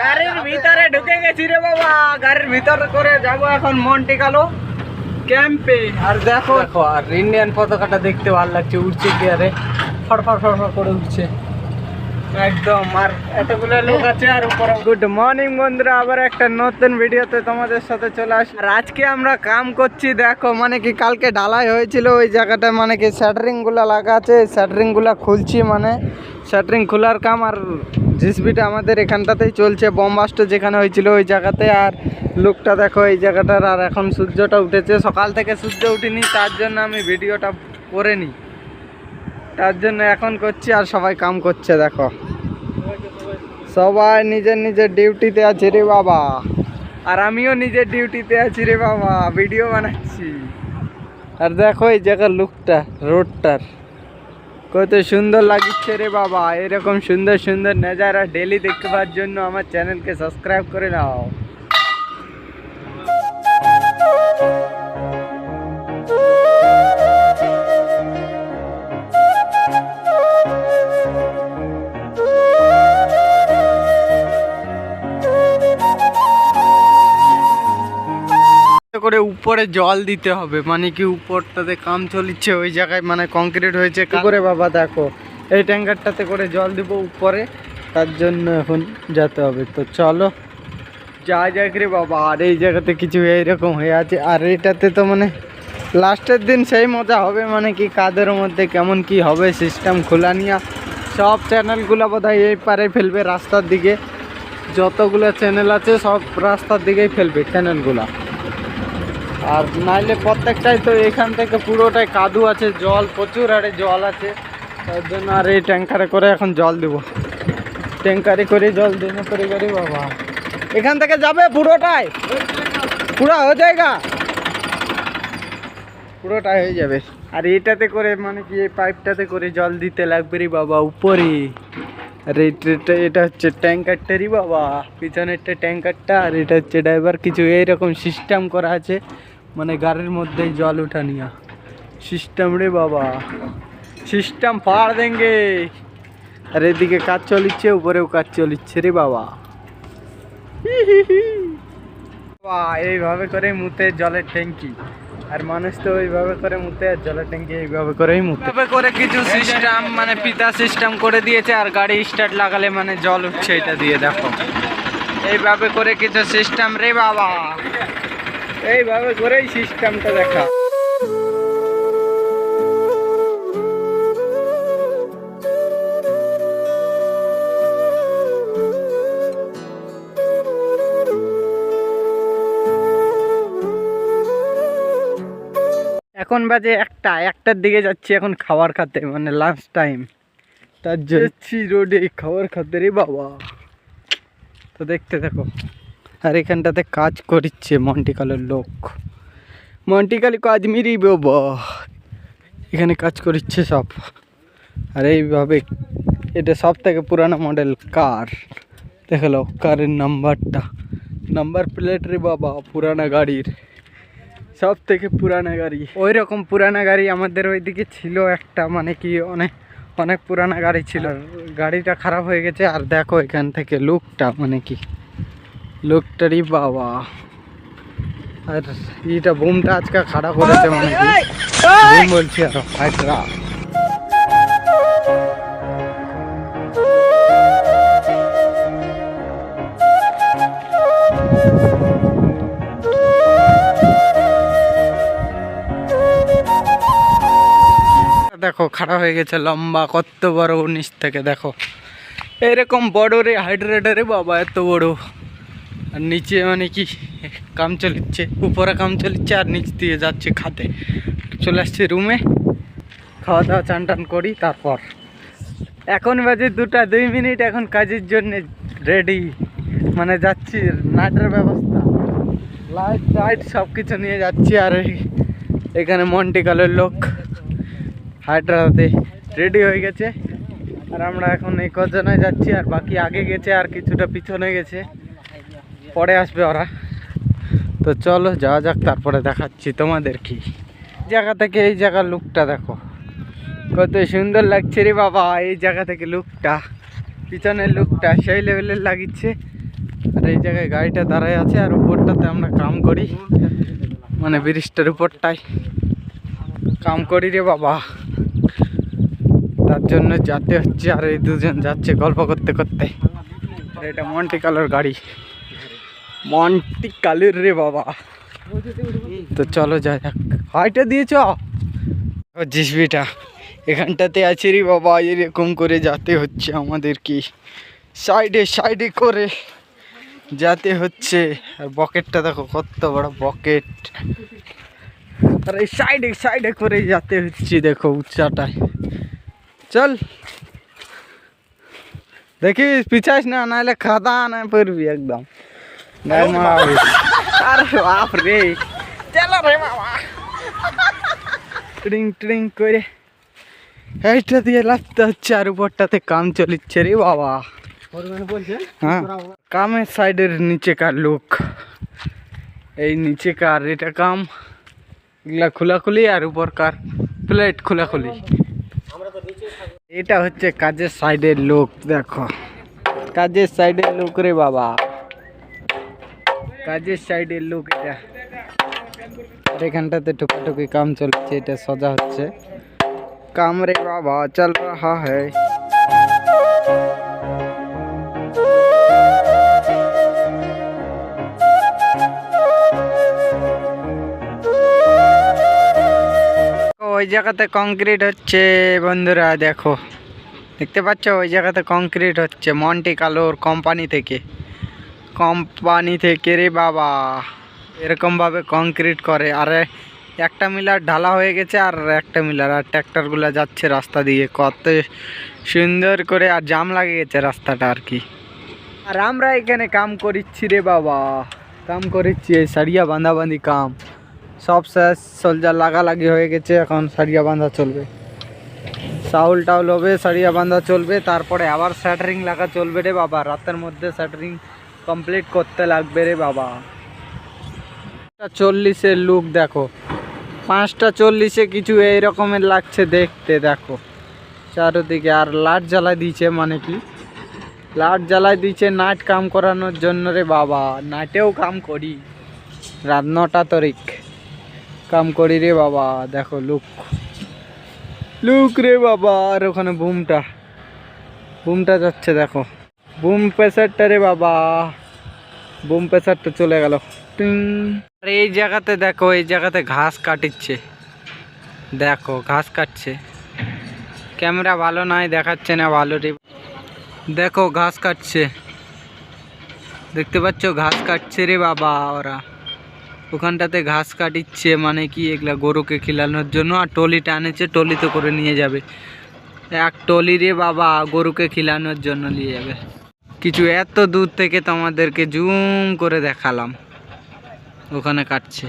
গাড়ির ভিতরে ঢুকে গেছি রে বাবা। গাড়ির ভিতরে করে যাব এখন মন্টি কালো ক্যাম্পে। আর দেখো দেখো আর ইন্ডিয়ান পতাকাটা দেখতে ভালো লাগছে উঠছে কি আরে? ফড়ফড় ফড়ফড় করে উঠছে একদম আর এতগুলো লোক আছে আর উপরে গুড মর্নিং বন্ধুরা আবার একটা নতুন ভিডিওতে তোমাদের সাথে চলে আসি আর আজকে আমরা কাম করছি দেখো মানে কি কালকে ঢালাই হয়েছিল ওই জায়গাটা মানে কি শাটারিংগুলা লাগা আছে শাটারিংগুলা খুলছি মানে। শাটারিং খোলার কাম আর জিসবিটা আমাদের এখানটাতেই চলছে বোমবাস্ট যেখানে হয়েছিল ওই জায়গাতে। আর লুকটা দেখো এই জায়গাটার, আর এখন সূর্যটা উঠেছে। সকাল থেকে সূর্য উঠেনি, তার জন্য আমি ভিডিওটা করে নিই তার জন্য এখন করছি, আর সবাই কাম করছে, দেখো। সবাই নিজের নিজের ডিউটিতে আছে রে বাবা। আর আমিও নিজের ডিউটিতে আছি রে বাবা, ভিডিও বানাচ্ছি। আর দেখো এই জায়গার লুকটা রোডটার কত সুন্দর লাগছে রে বাবা। এরকম সুন্দর সুন্দর নজারা ডেলি দেখতে জন্য আমার চ্যানেলকে সাবস্ক্রাইব করে নাও। করে উপরে জল দিতে হবে। মানে কি উপরটাতে কাম চলিচ্ছে, ওই জায়গায় মানে কংক্রিট হয়েছে। করে বাবা, দেখো, এই ট্যাঙ্কারটাতে করে জল দিব উপরে, তার জন্য এখন যেতে হবে। তো চলো, যা যাক রে বাবা, আর এই জায়গাতে কিছু এইরকম হয়ে আছে। আর এটাতে তো মানে লাস্টের দিন সেই মজা হবে মানে কি কাদের মধ্যে কেমন কি হবে সিস্টেম খোলা নিয়ে। সব চ্যানেলগুলো বোধহয় এই পারে ফেলবে রাস্তার দিকে। যতগুলো চ্যানেল আছে, সব রাস্তার দিকেই ফেলবে চ্যানেলগুলো আর নাইলে প্রত্যেকটাই তো এখান থেকে পুরোটাই কাদু আছে, জল, প্রচুর আরে জল আছে। তার জন্য আর এই ট্যাঙ্কারে করে এখন জল দেবো। ট্যাঙ্কারে করে জল দেবো, করে করে, বাবা। এখান থেকে যাবে পুরোটাই? পুরো হয়ে যায়গা? পুরোটাই হয়ে যাবে। আর এটাতে করে মানে কি, এই পাইপটাতে করে জল দিতে লাগবে রে বাবা, উপরে। আর এটা এটা হচ্ছে ট্যাঙ্কারটারই বাবা। পিছনেরটা ট্যাঙ্কারটা, আর এটা হচ্ছে ড্রাইভার। কিছু এইরকম সিস্টেম করা আছে। মানে গাড়ির মধ্যেই জল উঠা নিয়া। সিস্টেম রে বাবা। সিস্টেম পাড় দেঙ্গে। আর এদিকে কাজ চলিচ্ছে, উপরেও কাজ চলিচ্ছে রে বাবা। বাবা, এইভাবে করে মুতে জলের ট্যাঙ্কি। আর মানুষ তো ওইভাবে করে মুতে আর জলের ট্যাঙ্কি এইভাবে করেই মুতে। করে কিছু সিস্টেম মানে পিতা সিস্টেম করে দিয়েছে, আর গাড়ি স্টার্ট লাগালে মানে জল উঠছে, এটা দিয়ে দেখো। এইভাবে করে কিছু সিস্টেম রে বাবা। এইভাবে করেই সিস্টেমটা দেখা। এখন বাজে একটা, একটার দিকে যাচ্ছি এখন খাবার খাতে মানে লাঞ্চ টাইম তার যাচ্ছি রোডে খাবার খাতে রে বাবা। তো দেখতে দেখো এখানটাতে কাজ করছে মন্টিকালের লোক। মন্টিকালি কাজ মিরি বাবা। এখানে কাজ করছে সব। আর এইভাবে এটা সব থেকে পুরানো মডেল কার? দেখাল কারের নাম্বারটা। নাম্বার প্লেট রে বাবা, পুরানা গাড়ির। সব থেকে পুরানা গাড়ি। ওই রকম পুরানা গাড়ি আমাদের ওইদিকে ছিল একটা মানে কি, অনেক অনেক পুরানা গাড়ি ছিল। গাড়িটা খারাপ হয়ে গেছে, আর দেখো এখান থেকে লুকটা মানে কি। লোকটারই বাবা। আর এইটা বুমটা আজকে খারাপ করেছে মানে বলছি আর ফাইটরা দেখো খারাপ হয়ে গেছে লম্বা কত বড় নিচ থেকে দেখো। এরকম বড় রে হাইড্রেটার বাবা এত বড়। আর নিচে মানে কি, কাম চলিচ্ছে উপরে কাম চলিচ্ছে আর নিচ দিয়ে যাচ্ছে খাতে চলে আসছে রুমে, খাওয়া দাওয়া চান টান করি, তারপর। এখন বাজে দুটা দুই মিনিট, এখন কাজের জন্য রেডি মানে যাচ্ছি, নাইটের ব্যবস্থা। লাইট টাইট সব কিছু নিয়ে যাচ্ছি আর এখানে মন্টিকালের লোক। হায়দ্রাবাদে রেডি হয়ে গেছে। আর আমরা এখন এই কজনে যাচ্ছি, আর বাকি আগে গেছে, আর কিছুটা পিছনে গেছে। পরে আসবে ওরা। তো চলো, যাওয়া যাক, তারপরে দেখাচ্ছি তোমাদের কি। জায়গা থেকে এই জায়গার লুকটা দেখো। কত সুন্দর লাগছে রে বাবা, এই জায়গা থেকে লুকটা। পিছনের লুকটা, সেই লেভেলের লাগিচ্ছে। আর এই জায়গায় গাড়িটা দাঁড়ায় আছে, আর উপরটাতে আমরা কাম করি। মানে ব্রিজটার উপরটাই। কাম করি রে বাবা। তার জন্য যেতে হচ্ছে, আর এই দুজন যাচ্ছে গল্প করতে করতে। এটা মন্টি কালোর গাড়ি। মন্টি কালোর রে বাবা। তো চলো যাই যাক হাইটা দিয়েছ? জিসবিটা। এখানটাতে আছে রে বাবা, এরকম করে যাতে হচ্ছে আমাদের কি সাইডে সাইডে করে যাতে হচ্ছে। আর বকেটটা দেখো, কত বড় বকেট। আর এই সাইডে সাইডে করে যাতে হচ্ছে দেখো উচ্চাটায়। চল। দেখিস পিছাস না, নাহলে খাদা না পড়বি একদম। বাবা ট্রিং ট্রিং করে এইটা দিয়ে লাগতে হচ্ছে আর উপরটাতে কাম চলিচ্ছে রে বাবা হ্যাঁ কামের সাইডের নিচেকার লোক এই নিচেকার এটা কাম এগুলা খোলাখুলি আর উপরকার প্লেট খোলাখুলি এটা হচ্ছে কাজের সাইডের লোক দেখো কাজের সাইডের লোক রে বাবা কাজের সাইডের লোক এটা। আর এখানটাতে টুকাটুকি কাম চলছে, এটা সজা হচ্ছে। কাম রে বাবা, চল রাহা হ্যায়। ওই জায়গাতে কংক্রিট হচ্ছে, বন্ধুরা, দেখো। দেখতে পাচ্ছ? ওই জায়গাতে কংক্রিট হচ্ছে মন্টি কালোর কোম্পানি থেকে। কোম্পানি থেকে রে বাবা। এরকমভাবে কংক্রিট করে। আর, একটা মিলার ঢালা হয়ে গেছে আর একটা মিলার, আর ট্র্যাক্টরগুলো যাচ্ছে রাস্তা দিয়ে। কত সুন্দর করে আর জাম লাগে গেছে রাস্তাটা আর কি। আর আমরা এখানে কাম করিচ্ছি রে বাবা। কাম করিচ্ছি সারিয়া বাঁধাবাঁধি কাম। সব শেষ, সোলজার লাগালাগি হয়ে গেছে, এখন সারিয়া বাঁধা চলবে। চাউল টাউল হবে সারিয়া বাঁধা চলবে, তারপরে আবার স্যাটারিং লাগা চলবে রে বাবা। রাতের মধ্যে স্যাটারিং কমপ্লিট করতে লাগবে রে বাবা। চল্লিশের লুক দেখো। পাঁচটা চল্লিশে কিছু এই রকমের লাগছে দেখতে, দেখো। চারোদিকে আর লাট জ্বালাই দিয়েছে মানে কি? লাট জ্বালাই দিয়েছে নাইট কাম করানোর জন্য রে বাবা। নাইটেও কাম করি। রাত নটা তারিখ কাম করি রে বাবা, দেখো লুক লুক রে বাবা, আর ওখানে বুমটা বুমটা যাচ্ছে, দেখো। বুম প্রেসারটা রে বাবা। বুম প্রেসারটা চলে গেল। আর এই জায়গাতে দেখো, এই জায়গাতে ঘাস কাটিচ্ছে। দেখো, ঘাস কাটছে। ক্যামেরা ভালো নাই, দেখাচ্ছে না ভালো রে। দেখো, ঘাস কাটছে। দেখতে পাচ্ছ, ঘাস কাটছে রে বাবা ওরা। ওখানটাতে ঘাস কাটিচ্ছে মানে কি, এগুলা গরুকে খিলানোর জন্য। আর টলিটা আনেছে টলিতে করে নিয়ে যাবে। এক টলি রে বাবা, গরুকে খিলানোর জন্য নিয়ে যাবে। কিছু এত দূর থেকে তোমাদেরকে জুম করে দেখালাম। ওখানে কাটছে।